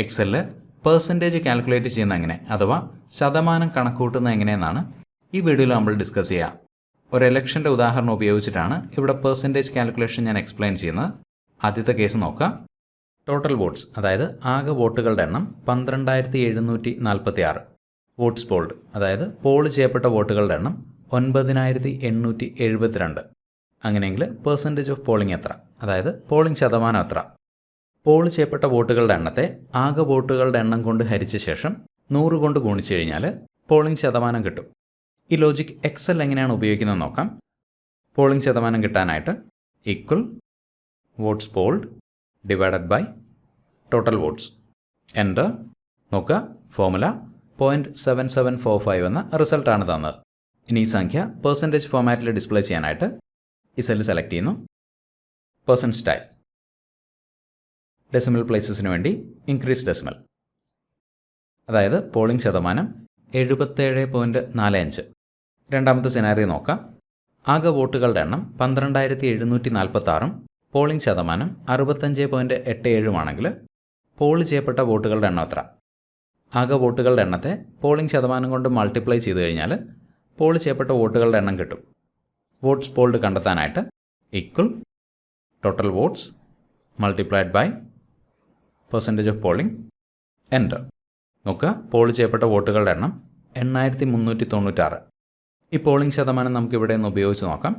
എക്സലിൽ percentage calculate ചെയ്യുന്ന എങ്ങനെ? അഥവാ ശതമാനം കണക്കൂട്ടുന്ന എങ്ങനെയെന്നാണ് ഈ വീഡിയോയിൽ നമ്മൾ ഡിസ്കസ് ചെയ്യുക ഒരു ഇലക്ഷന്റെ ഉദാഹരണം ഉപയോഗിച്ചിട്ടാണ് ഇവിടെ പേഴ്സന്റേജ് കാൽക്കുലേഷൻ ഞാൻ എക്സ്പ്ലെയിൻ ചെയ്യുന്നത്. ആദ്യത്തെ കേസ് നോക്കാം. ടോട്ടൽ വോട്ട്സ് അതായത് ആകെ വോട്ടുകളുടെ എണ്ണം പന്ത്രണ്ടായിരത്തി എഴുന്നൂറ്റി നാൽപ്പത്തി ആറ് വോട്ട്സ് പോൾഡ് അതായത് പോൾ ചെയ്യപ്പെട്ട വോട്ടുകളുടെ എണ്ണം ഒൻപതിനായിരത്തി എണ്ണൂറ്റി എഴുപത്തിരണ്ട് അങ്ങനെയെങ്കിൽ പെർസെന്റേജ് ഓഫ് പോളിംഗ് എത്ര? അതായത് പോളിംഗ് ശതമാനം എത്ര? പോൾ ചെയ്യപ്പെട്ട വോട്ടുകളുടെ എണ്ണത്തെ ആകെ വോട്ടുകളുടെ എണ്ണം കൊണ്ട് ഹരിച്ച ശേഷം നൂറ് കൊണ്ട് ഗുണിച്ചു കഴിഞ്ഞാൽ പോളിംഗ് ശതമാനം കിട്ടും. ഈ ലോജിക് എക്സൽ എങ്ങനെയാണ് ഉപയോഗിക്കുന്നത് നോക്കാം. പോളിംഗ് ശതമാനം കിട്ടാനായിട്ട് equal votes polled divided by total votes enter നോക്കുക. Formula point seven seven four five എന്ന റിസൾട്ടാണ് തന്നത്. ഇനി ഈ സംഖ്യ പെർസെന്റേജ് ഫോമാറ്റിൽ ഡിസ്പ്ലേ ചെയ്യാനായിട്ട് ഈ സെല്ല് സെലക്ട് ചെയ്യുന്നു. പേഴ്സൺ സ്റ്റൈൽ ഡെസിമൽ പ്ലേസസിന് വേണ്ടി ഇൻക്രീസ് ഡെസിമൽ. അതായത് പോളിംഗ് ശതമാനം എഴുപത്തേഴ് പോയിന്റ് നാല് അഞ്ച്. രണ്ടാമത്തെ സിനാരി നോക്കാം. ആകെ വോട്ടുകളുടെ എണ്ണം പന്ത്രണ്ടായിരത്തി എഴുന്നൂറ്റി നാൽപ്പത്താറും പോളിംഗ് ശതമാനം അറുപത്തഞ്ച് പോയിന്റ് എട്ട് ഏഴുമാണെങ്കിൽ പോൾ ചെയ്യപ്പെട്ട വോട്ടുകളുടെ എണ്ണം എത്ര? ആകെ വോട്ടുകളുടെ എണ്ണത്തെ പോളിംഗ് ശതമാനം കൊണ്ട് മൾട്ടിപ്ലൈ ചെയ്ത് കഴിഞ്ഞാൽ പോൾ ചെയ്യപ്പെട്ട വോട്ടുകളുടെ എണ്ണം കിട്ടും. വോട്ട്സ് പോൾഡ് കണ്ടെത്താനായിട്ട് equal total votes multiplied by percentage of polling enter നോക്കുക പോൾ ചെയ്യപ്പെട്ട വോട്ടുകളുടെ എണ്ണം എണ്ണായിരത്തി മുന്നൂറ്റി തൊണ്ണൂറ്റാറ് ഈ പോളിംഗ് ശതമാനം നമുക്ക് ഇവിടെ നിന്ന് ഉപയോഗിച്ച് നോക്കാം.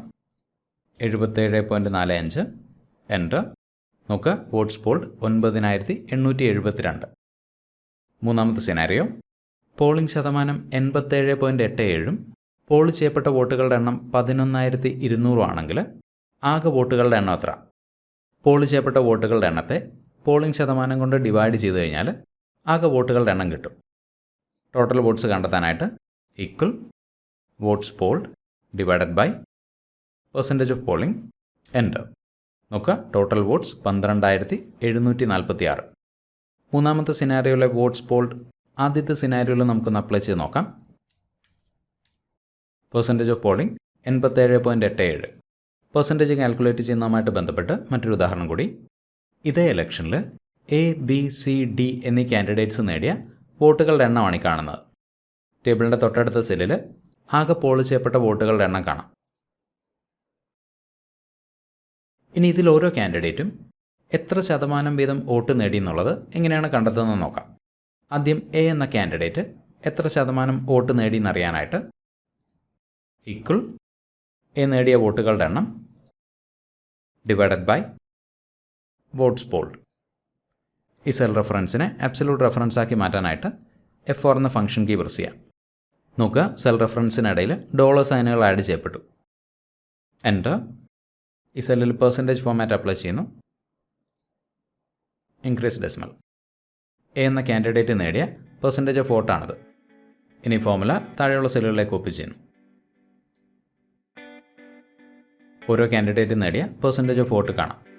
എഴുപത്തേഴ് പോയിന്റ് നാല് അഞ്ച് എന്റർ നോക്കുക വോട്ട്സ് പോൾഡ് ഒൻപതിനായിരത്തി എണ്ണൂറ്റി എഴുപത്തിരണ്ട് മൂന്നാമത്തെ സിനാരിയോ പോളിംഗ് ശതമാനം എൺപത്തേഴ് പോയിന്റ് എട്ട് ഏഴും പോൾ ചെയ്യപ്പെട്ട വോട്ടുകളുടെ എണ്ണം പതിനൊന്നായിരത്തി ഇരുന്നൂറും ആണെങ്കിൽ ആകെ വോട്ടുകളുടെ എണ്ണം എത്ര? പോൾ ചെയ്യപ്പെട്ട വോട്ടുകളുടെ എണ്ണത്തെ പോളിംഗ് ശതമാനം കൊണ്ട് ഡിവൈഡ് ചെയ്ത് കഴിഞ്ഞാൽ ആകെ വോട്ടുകളുടെ എണ്ണം കിട്ടും. ടോട്ടൽ വോട്ട്സ് കണ്ടെത്താനായിട്ട് equal votes polled divided by percentage of polling enter നോക്കുക. ടോട്ടൽ വോട്ട്സ് പന്ത്രണ്ടായിരത്തി എഴുന്നൂറ്റി നാൽപ്പത്തി ആറ് മൂന്നാമത്തെ സിനാരിയോയിലെ വോട്ട്സ് പോൾഡ് ആദ്യത്തെ സിനാരിയോയിൽ നമുക്കൊന്ന് അപ്ലൈ ചെയ്ത് നോക്കാം. പെർസെന്റേജ് ഓഫ് പോളിംഗ് എൺപത്തേഴ് പോയിന്റ് എട്ട് ഏഴ്. പെർസെന്റേജ് കാൽക്കുലേറ്റ് ചെയ്യുന്നതുമായിട്ട് ബന്ധപ്പെട്ട് മറ്റൊരു ഉദാഹരണം കൂടി ഇതേ ഇലക്ഷനിൽ എ ബി സി ഡി എന്നീ കാൻഡിഡേറ്റ്സ് നേടിയ വോട്ടുകളുടെ എണ്ണമാണ് ഈ കാണുന്നത്. ടേബിളിന്റെ തൊട്ടടുത്ത സെല്ലിൽ ആകെ പോൾ ചെയ്യപ്പെട്ട വോട്ടുകളുടെ എണ്ണം കാണാം. ഇനി ഇതിൽ ഓരോ കാൻഡിഡേറ്റും എത്ര ശതമാനം വീതം വോട്ട് നേടി എന്നുള്ളത് എങ്ങനെയാണ് കണ്ടെത്തുന്നത് നോക്കാം. ആദ്യം എ എന്ന കാൻഡിഡേറ്റ് എത്ര ശതമാനം വോട്ട് നേടി എന്നറിയാനായിട്ട് ഈക്വൽ എ നേടിയ വോട്ടുകളുടെ എണ്ണം ഡിവൈഡഡ് ബൈ വോട്ട്സ് പോൾഡ് ഈ സെൽ റെഫറൻസിനെ അബ്സല്യൂട്ട് റെഫറൻസ് ആക്കി മാറ്റാനായിട്ട് എഫ് ഫോർ എന്ന ഫംഗ്ഷൻ കീ പ്രസ് ചെയ്യാം. നോക്കുക സെൽ റെഫറൻസിനിടയിൽ ഡോളർ സൈനുകൾ ആഡ് ചെയ്യപ്പെട്ടു. എന്റർ ഈ സെല്ലിൽ പെർസെന്റേജ് ഫോമാറ്റ് അപ്ലൈ ചെയ്യുന്നു. ഇൻക്രീസ് ഡെസിമൽ എ എന്ന കാൻഡിഡേറ്റ് നേടിയ പെർസെന്റേജ് ഓഫ് വോട്ടാണിത് ഇനി ഫോമുല താഴെയുള്ള സെല്ലുകളിലേക്ക് കോപ്പി ചെയ്യുന്നു. ഓരോ കാൻഡിഡേറ്റ് നേടിയ പെർസെന്റേജ് ഓഫ് വോട്ട് കാണാം.